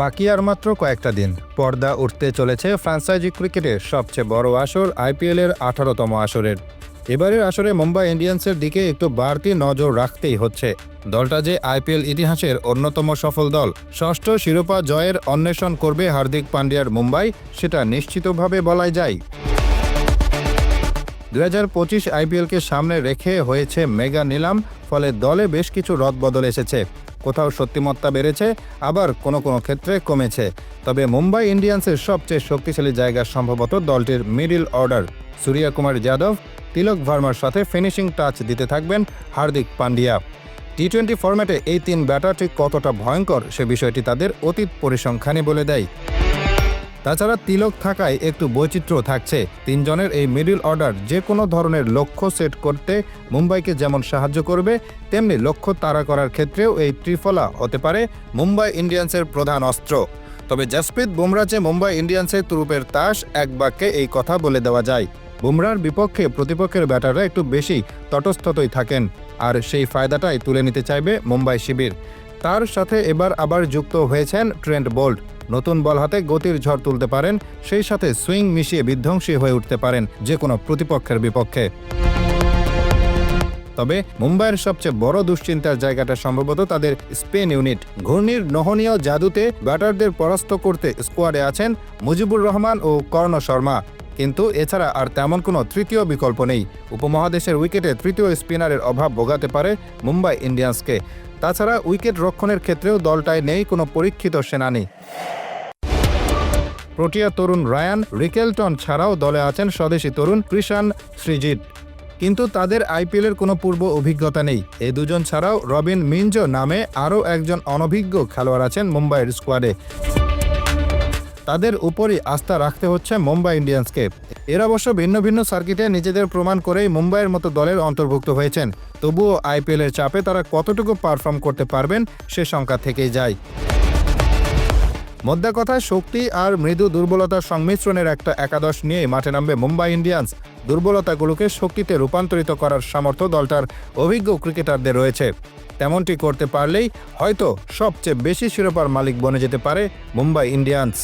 বাকি আর মাত্র কয়েকটা দিন। পর্দা উঠতে চলেছে ফ্রান্সাইজি ক্রিকেটের সবচেয়ে বড় আসর আইপিএলের আঠারোতম আসরের। এবারের আসরে মুম্বাই ইন্ডিয়ান্সের দিকে একটু বাড়তি নজর রাখতেই হচ্ছে। দলটা যে আইপিএল ইতিহাসের অন্যতম সফল দল, ষষ্ঠ শিরোপা জয়ের অন্বেষণ করবে হার্দিক পান্ডিয়ার মুম্বাই, সেটা নিশ্চিতভাবে বলাই যায়। দু হাজার পঁচিশ আইপিএলকে সামনে রেখে হয়েছে মেগা নিলাম, ফলে দলে বেশ কিছু রদবদল এসেছে। কোথাও সত্যিমত্তা বেড়েছে, আবার কোনো কোনো ক্ষেত্রে কমেছে। তবে মুম্বাই ইন্ডিয়ান্সের সবচেয়ে শক্তিশালী জায়গা সম্ভবত দলটির মিডিল অর্ডার। সূর্য কুমার যাদব, তিলক ভার্মার সাথে ফিনিশিং টাচ দিতে থাকবেন হার্দিক পান্ডিয়া। টি টোয়েন্টি ফরম্যাটে এই তিন ব্যাটারটি কতটা ভয়ঙ্কর, সে বিষয়টি তাদের অতীত পরিসংখ্যানে বলে দেয়। তাছাড়া তিলক থাকায় একটু বৈচিত্র্য থাকছে। তিনজনের এই মিডল অর্ডার যে কোনো ধরনের লক্ষ্য সেট করতে মুম্বাইকে যেমন সাহায্য করবে, তেমনি লক্ষ্য তাড়া করার ক্ষেত্রেও এই ত্রিফলা হতে পারে মুম্বাই ইন্ডিয়ান্সের প্রধান অস্ত্র। তবে জসপ্রীত বুমরা যে মুম্বাই ইন্ডিয়ান্সের তুরুপের তাস, এক বাক্যে এই কথা বলে দেওয়া যায়। বুমরার বিপক্ষে প্রতিপক্ষের ব্যাটাররা একটু বেশি তটস্থতই থাকেন, আর সেই ফায়দাটাই তুলে নিতে চাইবে মুম্বাই শিবির। তার সাথে এবার আবার যুক্ত হয়েছেন ট্রেন্ট বোল্ট। নতুন বল হাতে গতির ঝড় তুলতে পারেন, সেই সাথে সুইং মিশিয়ে বিধ্বংসী হয়ে উঠতে পারেন যে কোনো প্রতিপক্ষের বিপক্ষে। তবে মুম্বাইয়ের সবচেয়ে বড় দুশ্চিন্তার জায়গাটা সম্ভবত তাদের স্পেন ইউনিট। ঘূর্ণির নহনীয় জাদুতে ব্যাটারদের পরাস্ত করতে স্কোয়াডে আছেন মুজিবুর রহমান ও কর্ণ শর্মা। কিন্তু এছাড়া আর তেমন কোনো তৃতীয় বিকল্প নেই। উপমহাদেশের উইকেটে তৃতীয় স্পিনারের অভাব ভোগাতে পারে মুম্বাই ইন্ডিয়ান্সকে। তাছাড়া উইকেট রক্ষণের ক্ষেত্রেও দলটায় নেই কোনো পরীক্ষিত সেনানি। প্রোটিয়া তরুণ রায়ান রিকেলটন ছাড়াও দলে আছেন স্বদেশি তরুণ কৃষাণ শ্রীজিৎ। কিন্তু তাদের আইপিএলের কোনো পূর্ব অভিজ্ঞতা নেই। এই দুজন ছাড়াও রবিন মিঞ্জো নামে আরও একজন অনভিজ্ঞ খেলোয়াড় আছেন মুম্বাইয়ের স্কোয়াডে। তাদের উপরই আস্থা রাখতে হচ্ছে মুম্বাই ইন্ডিয়ান্সকে। এরা অবশ্য ভিন্ন ভিন্ন সার্কিটে নিজেদের প্রমাণ করেই মুম্বাইয়ের মতো দলের অন্তর্ভুক্ত হয়েছেন। তবুও আইপিএলের চাপে তারা কতটুকু পারফর্ম করতে পারবেন সে সংখ্যা থেকেই যায়। মধ্যে কথায় শক্তি আর মৃদু দুর্বলতার সংমিশ্রণের একটা একাদশ নিয়ে মাঠে নামবে মুম্বাই ইন্ডিয়ান্স। দুর্বলতাগুলোকে শক্তিতে রূপান্তরিত করার সামর্থ্য দলটার অভিজ্ঞ ক্রিকেটারদের রয়েছে। তেমনটি করতে পারলেই হয়তো সবচেয়ে বেশি শিরোপার মালিক বনে যেতে পারে মুম্বাই ইন্ডিয়ান্স।